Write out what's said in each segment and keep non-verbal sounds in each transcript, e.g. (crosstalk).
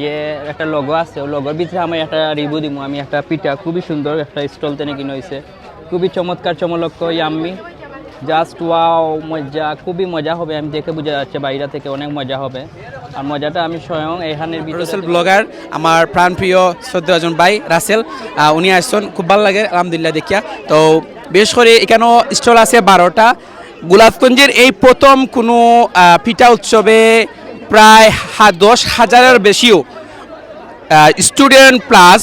যে একটা লগো আছে ওই লগোর ভিতরে আমি একটা রিভিউ দিব আমি একটা পিঠা খুবই সুন্দর একটা স্টল তেনে কিনে হয়েছে খুবই চমৎকার চমলক্ষ ইয়াম্মি জাস্ট ওয়াও মজা খুবই মজা হবে। আমি দেখে বোঝা যাচ্ছে বাইরে থেকে অনেক মজা হবে। আর মজাটা আমি স্বয়ং এখানের রাসেল ব্লগার আমার প্রাণপ্রিয় শ্রদ্ধাজন ভাই রাসেল উনি আসছেন। খুব ভালো লাগে আলহামদুলিল্লাহ দেখিয়া। তো বিশেষ করে এখানেও স্টল আছে বারোটা। গোলাপগঞ্জের এই প্রথম কোনো পিঠা উৎসবে প্রায় দশ হাজারের বেশিও স্টুডেন্ট প্লাস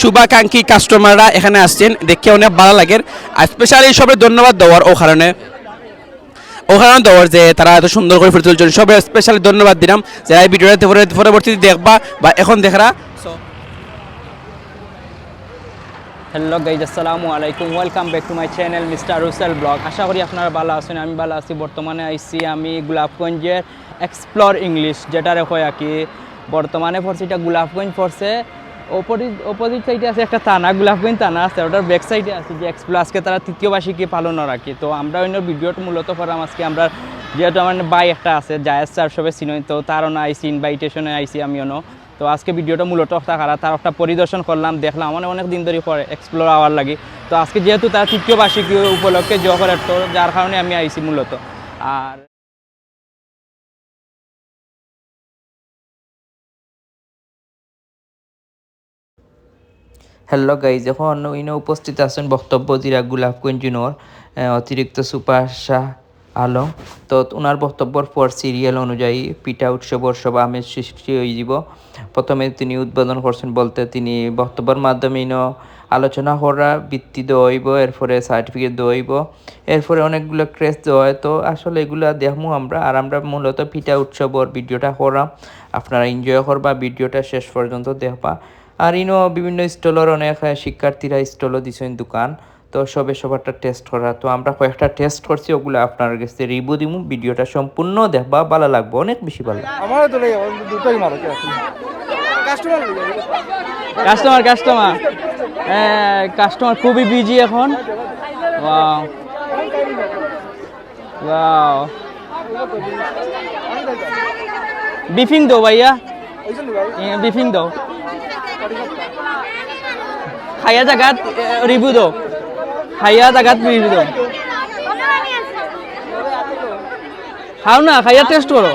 শুভাকাঙ্ক্ষী কাস্টমাররা এখানে আসছেন। দেখে অনেক ভালো লাগে। আর স্পেশালি সবাই ধন্যবাদ দেওয়ার ও কারণে। ও কারণে দেওয়ার যে তারা এত সুন্দর করে ফিরে তুলছেন। সবাই স্পেশালি ধন্যবাদ দিলাম। যারা এই ভিডিওটা পরবর্তীতে দেখবা বা এখন দেখরা হ্যালো গাইজ আসসালামু আলাইকুম welcome back to my channel mister Russel blog আশা করি আপনারা ভালো আছেন, আমি ভালো আছি। বর্তমানে আইসি আমি গোলাপগঞ্জের এক্সপ্লোর ইংলিশ যেটা রেখো আর কি। বর্তমানে পড়ছে এটা গোলাপগঞ্জ পড়ছে। অপোজিট অপোজিট সাইডে আছে একটা থানা, গোলাপগঞ্জ থানা আছে, ওটার ব্যাক সাইডে আছে যে এক্সপ্লো আজকে তারা তৃতীয় বার্ষিকী পালন রাখি তো আমরা অন্য ভিডিওটা মূলত করলাম আজকে। আমরা যেহেতু আমার বাই একটা আছে জায়েজ স্যার সবে চিনই তো তারও না আইসি ইনভাইটেশনে আইসি আমিও। ন তো আজকে ভিডিওটা মূলত তার একটা পরিদর্শন করলাম, দেখলাম মানে অনেক দিন ধরে পরে এক্সপ্লোর আওয়ার লাগে। তো আজকে যেহেতু তার তৃতীয় বার্ষিকী উপলক্ষে জহরের তো যার কারণে আমি আইসি মূলত। আর হ্যালো গাইজ এখন ইনে উপস্থিত আছেন বক্তব্য দিরা গোলাপগঞ্জিনোর অতিরিক্ত সুপার শাহ আলম তো ওনার বক্তব্যর পর সিরিয়াল অনুযায়ী পিঠা উৎসবর সব আমেজ সৃষ্টি হয়ে যাব। প্রথমে তিনি উদ্বোধন করছেন বলতে তিনি বক্তব্যের মাধ্যমে আলোচনা করা বৃত্তি দইব এরপরে সার্টিফিকেট দইব এরপরে অনেকগুলো ক্রেস দেওয়া তো আসলে এগুলা দেখমু আমরা আর আমরা মূলত পিঠা উৎসবর ভিডিওটা করাম। আপনারা এনজয় করবা, ভিডিওটা শেষ পর্যন্ত দেখবা। আর ইনো বিভিন্ন স্টলের অনেক শিক্ষার্থীরা স্টলও দিছেন দোকান। তো সবে সবারটা টেস্ট করা। তো আমরা কয়েকটা টেস্ট করছি ওগুলো আপনার কাছে রিভিউ দিমু ভিডিওটা সম্পূর্ণ দেখবা ভালো লাগবে অনেক বেশি ভালো। আমারও তো লেগে দুটোই মারো কাস্টমার কাস্টমার কাস্টমার কাস্টমার খুবই বিজি এখন। ওয়াও ওয়াও বিফিং দো ভাইয়া। বিফিং দো খাইয়া জাগাত রিভিউ দো খাইয়া জাগাত রিভিউ দো খাও না খাইয়া টেস্ট করো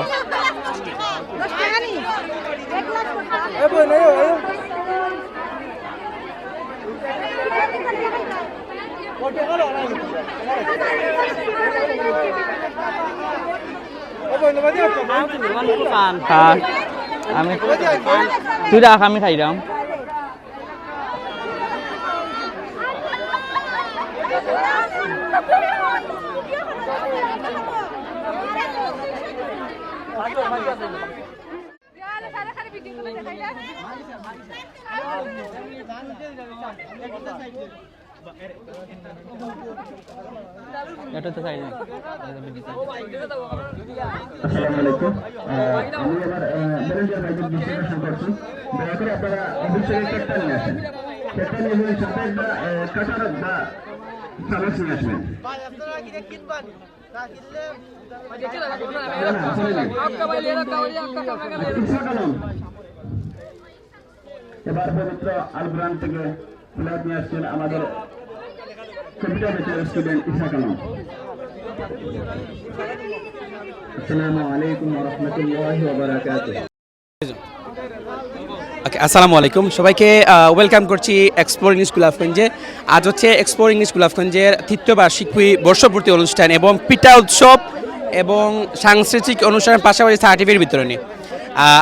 আমি তুই রাখ আমি খাই খাইলাম এটা তো খাইলাম আসসালামু আলাইকুম আহ, আমি আমার ম্যানেজার ভাইদের বিষয়টা করছি দয়া করে আপনারা অবশ্যই চেকটা নিয়ে আসেন চেকটা নিয়ে এসে সাথে একটা কাটার বা চামচ নিয়ে আসবেন এবার পবিত্র আলব্রান থেকে ফ্ল্যাট নিয়ে আসছেন আমাদের computer bachelor student Isa Kalam. আসসালামু আলাইকুম রাহমাতুল্লাহি ওকে আসসালামু আলাইকুম। সবাইকে ওয়েলকাম করছি এক্সপ্লোর ইংলিশ গুলাফগঞ্জে আজ হচ্ছে এক্সপ্লোর ইংলিশ গুলাফগঞ্জের তৃতীয় বার্ষিকী বর্ষপূর্তি অনুষ্ঠান এবং পিঠা উৎসব এবং সাংস্কৃতিক অনুষ্ঠানের পাশাপাশি সার্টিফিকেট বিতরণী।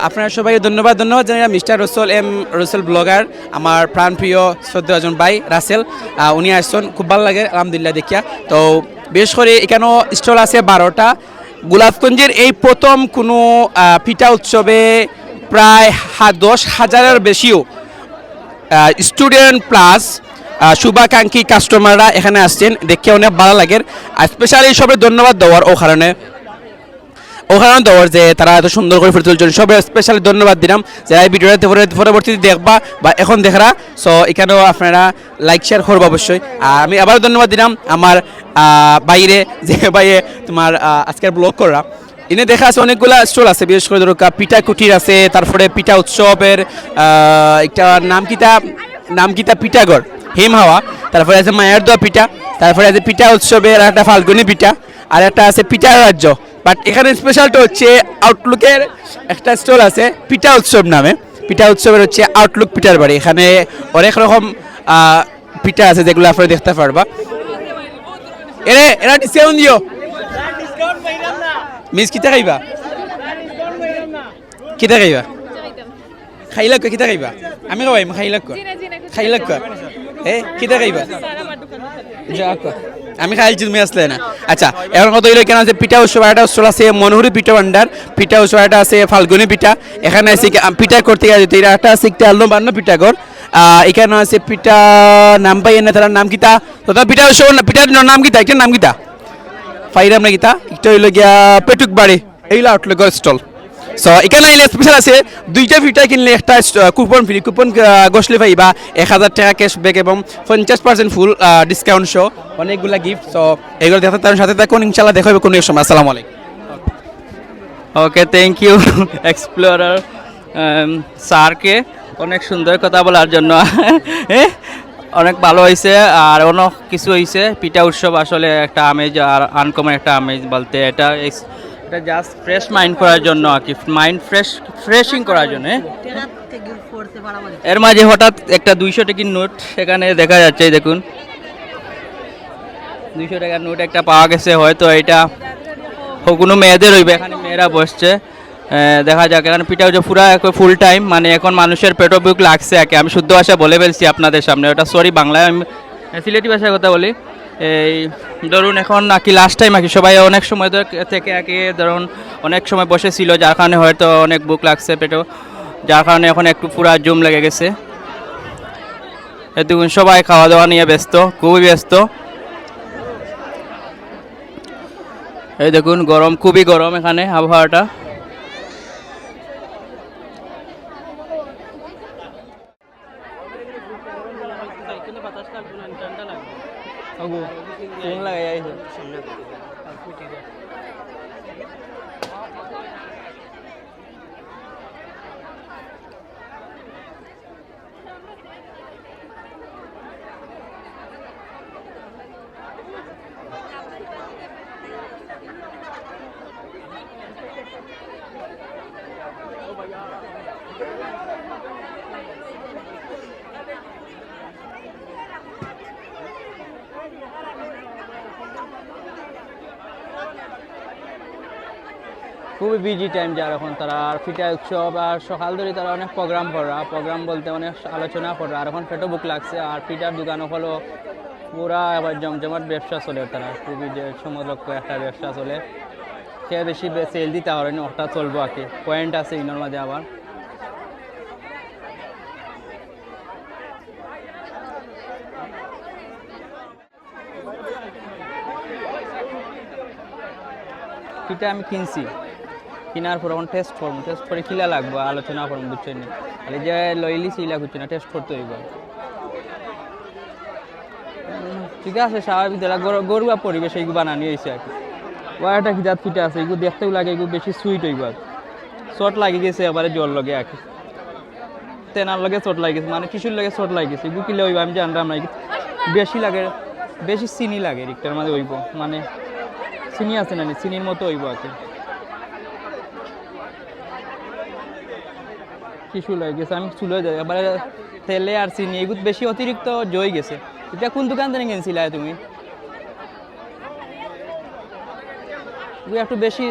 আপনারা সবাই ধন্যবাদ ধন্যবাদ জানাই mister Rasel M Rasel blogger, আমার প্রাণপ্রিয় শ্রদ্ধাজন ভাই রাসেল উনি আসছেন, খুব ভালো লাগে, আলহামদুলিল্লাহ দেখিয়া। তো বিশেষ করে এখানেও স্টল আছে বারোটা। গোলাপগঞ্জের এই প্রথম কোনো পিঠা উৎসবে প্রায় দশ হাজারের বেশিও স্টুডেন্ট প্লাস শুভাকাঙ্ক্ষী কাস্টমাররা এখানে আসছেন। দেখে অনেক ভালো লাগে। আর স্পেশালি সবাই ধন্যবাদ দেওয়ার ও কারণে। ওখানে দেওয়ার যে তারা এত সুন্দর করে ফুটে তুলছেন সবাই স্পেশালি ধন্যবাদ দিলাম। যারা এই ভিডিওটা পরবর্তীতে দেখবা বা এখন দেখরা সো এখানেও আপনারা লাইক শেয়ার করব অবশ্যই। আর আমি আবার ধন্যবাদ দিলাম আমার বাইরে যে বাইরে তোমার আজকের ব্লগ করা। এনে দেখা আছে অনেকগুলা স্টল আছে, বিশেষ করে ধরো পিঠা কুটির আছে, তারপরে পিঠা উৎসবের একটা নাম কিতা নাম কিতা পিঠাগড়, হিম হাওয়া, তারপরে আছে মায়ের দোয়া পিঠা, তারপরে আছে পিঠা উৎসবের একটা ফাল্গুনি পিঠা, আর একটা আছে পিঠা রাজ্য। বাট এখানে স্পেশালটা হচ্ছে আউটলুকের একটা স্টল আছে, পিঠা উৎসব নামে। পিঠা উৎসবের হচ্ছে আউটলুক পিঠার বাড়ি। এখানে অনেক রকম পিঠা আছে যেগুলো আপনারা দেখতে পারবা। এরে, এরা ডিসকাউন্ট দিও মিস কিতা খাইবা? কিতা খাইবা? খাইলা কয় কিতা খাইবা? আমি খাওয়াইম খাইলা কয় খাইলা কয় এ কিতা খাইবা? যা আমি খাইছি তুমি আসলে না। আচ্ছা এখন কত হইল কেন আছে পিঠা উৎসব একটা উৎসব আছে মনোহরি পিঠা ভান্ডার পিঠা উৎসব একটা আছে ফাল্গুনি পিঠা। এখানে আছে পিঠা করতে গেছে এটা একটা আছে একটা আলো বান্ন পিঠা আহ, এখানে আছে পিঠা নাম পাই না তার নাম কিতা? তো পিঠা উৎসব না পিঠার নাম কিতা? একটা নাম কিতা? ফাইরাম না গীতা একটা হইল গিয়া পেটুক বাড়ি। এইগুলো আউটলুকের স্টল সো এখানে আইলে স্পেশাল আছে, দুইটা ফিটা কিনলে একটা কুপন ফ্রি কুপন গসলে পাইবা এক হাজার টাকা ক্যাশব্যাক এবং পঞ্চাশ পার্সেন্ট ফুল ডিসকাউন্ট শো অনেকগুলা গিফট সো এগুলো দেখতে তার সাথে থাকুন ইনশাল্লাহ দেখা হবে কোনো সময়। আসসালামু আলাইকুম। ওকে থ্যাংক ইউ এক্সপ্লোরার স্যারকে অনেক সুন্দর কথা বলার জন্য। (laughs) অনেক ভালো হয়েছে আর অনেক কিছু হয়েছে পিঠা উৎসব আসলে একটা আমেজ আর আনকমন একটা আমেজ বলতে এটা এটা জাস্ট ফ্রেশ মাইন্ড করার জন্য আর কি। মাইন্ড ফ্রেশ ফ্রেশিং করার জন্য এর মাঝে হঠাৎ একটা দুইশো টাকির নোট সেখানে দেখা যাচ্ছে, দেখুন। দুইশো টাকার নোট একটা পাওয়া গেছে, হয়তো এটা কোনো মেয়েদের হইবে, এখানে মেয়েরা বসছে। দেখা যাক, এখানে পিঠা হচ্ছে পুরা ফুল টাইম মানে এখন মানুষের পেটো বুক লাগছে একে। আমি শুদ্ধ ভাষা বলে ফেলছি আপনাদের সামনে। ওটা সরি বাংলায় আমি সিলেটি ভাষায় কথা বলি। এই, ধরুন এখন নাকি লাস্ট টাইম আকি সবাই অনেক সময় থেকে একে ধরুন অনেক সময় বসেছিল, যার কারণে হয়তো অনেক বুক লাগছে পেটো যার কারণে এখন একটু পুরা জুম লেগে গেছে। এতক্ষণ সবাই খাওয়া দাওয়া নিয়ে ব্যস্ত, খুবই ব্যস্ত। এই দেখুন, গরম, খুবই গরম এখানে আবহাওয়াটা। সাতাশ কাল পুরান টানটা লাগবে। আগু খুবই বিজি টাইম যার এখন তারা আর ফিটা উৎসব আর সকাল ধরে তারা অনেক প্রোগ্রাম করা প্রোগ্রাম বলতে অনেক আলোচনা করা আর এখন পেটো বুক লাগছে আর ফিটার দোকান হলো। পুরা এবার জমজমাট ব্যবসা চলে তারা, খুবই যে সমলক্ষ একটা ব্যবসা চলে। সে বেশি সেল দিতে পারে না ওটা চলবো আর কি পয়েন্ট আছে ইনোর মাঝে আবার। ফিটা আমি কিনছি। কিনার পর এখন টেস্ট করব টেস্ট করে কিলা লাগবো আলোচনা করব বুঝছেন খালি যে লইলি সিলা করছি না টেস্ট করতে হইব। ঠিক আছে স্বাভাবিক দিলা গরুয়া পরিবেশ এইগুলো বানানি হয়েছে আর কি। ওয়ারটা জাত ফিটা আছে এগুলো দেখতেও লাগে এগুলো বেশি সুইট হইব আর চট লাগি গেছে এবারে জল লগে আর কি। তেনার লগে চট লাগি গেছে মানে কিছুর লগে চট লাগি গেছে এগুলো কিলে হইব আমি জানলাম না বেশি লাগে বেশি চিনি লাগে রিক্টার মাঝে হইব মানে চিনি আছে নি, চিনির মতো হইব আর কি। কিছু লাগে গেছে, আমি চুলে যাই এবারে তেলে আর চিনি এগুলো বেশি অতিরিক্ত জয় গেছে। এটা কোন দোকান থেকে কিনছিলা তুমি? একটু বেশি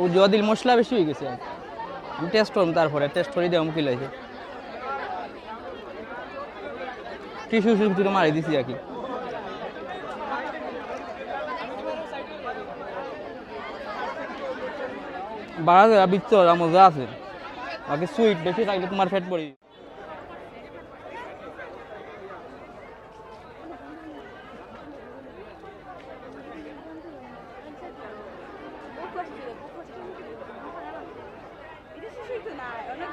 ও জদিল মশলা বেশি হয়ে গেছে। আমি টেস্ট করব তারপরে টেস্ট করে দেবো কি লাগছে টিসু সুতো মারি দিছি আর কি বাড়া দেওয়া বিচ্ছ মজা আছে। আগে সুইট বেশি থাকলে তোমার ফ্যাট পড়ে না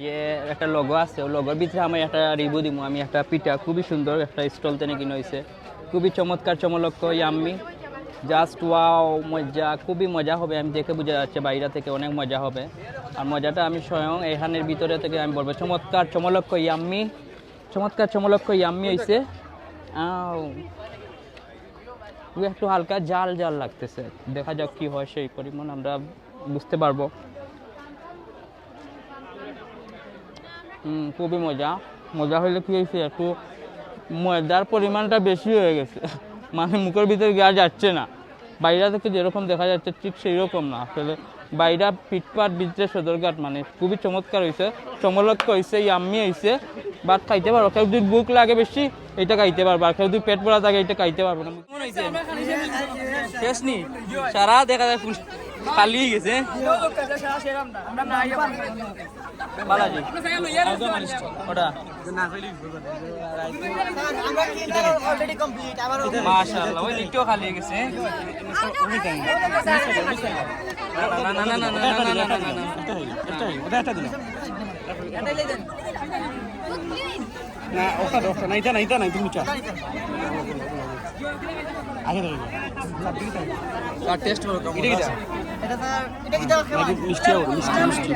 যে একটা লগো আছে ও লগোর ভিতরে আমি একটা রিভিউ দিব আমি একটা পিঠা, খুবই সুন্দর একটা স্টল তেনে কিনে হয়েছে খুবই চমৎকার চমলক্ষ ইয়াম্মি জাস্ট ওয়াও মজা, খুবই মজা হবে। আমি দেখে বোঝা যাচ্ছে বাইরে থেকে অনেক মজা হবে। আর মজাটা আমি স্বয়ং এখানের ভিতরে থেকে আমি বলব। চমৎকার চমলক্ষ ইয়াম্মি চমৎকার চমলক্ষ ইয়াম্মি হয়েছে একটু হালকা জাল জাল লাগতেছে। দেখা যাক কি হয় সেই পরিমাণ, আমরা বুঝতে পারব। হুম, খুবই মজা। মজা হইলে কি হয়েছে, একটু ময়দার পরিমাণটা বেশি হয়ে গেছে। মানে মুখের ভিতরে গা যাচ্ছে না। বাইরে থেকে যেরকম দেখা যাচ্ছে, ঠিক সেই রকম না। আসলে বাইরা পিটপাট ভিতরে সদরঘাট মানে খুবই চমৎকার হয়েছে চমলক হয়েছে ইয়াম্মি হয়েছে বাট খাইতে পারো। কেউ যদি বুক লাগে বেশি এটা খাইতে পারব। আর কেউ যদি পেট ভরা থাকে এটা খাইতে পারব না। শেষ নি? সারা দেখা যায় খালি গেছে মাশাআল্লাহ ওই খালি গেছে না না না না না না না না না ওটা ওটা এটা না এটা না তুমি চা আগে ধরে তার টেস্ট হলো কেমন আছে এটা স্যার এটা কি দাও কেমন মিষ্টি হবে মিষ্টি মিষ্টি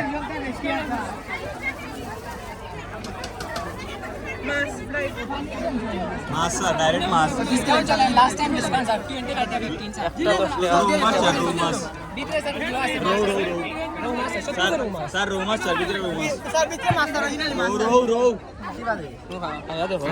মাছ ডাইরেক্ট মাছ ডিসকাউন্ট চলে লাস্ট টাইম ডিসকাউন্ট স্যার 20 কাটা 15 স্যার একটা বস ले आओ মাছ আর রৌ মাছ ভিতরে স্যার রৌ রৌ রৌ মাছ স্যার স্যার রৌ মাছ স্যার ভিতরে রৌ মাছ স্যার ভিতরে মাছ স্যার অরিজিনাল মাছ রৌ রৌ রৌ কি বাদে তো হ্যাঁ আয়া দেখো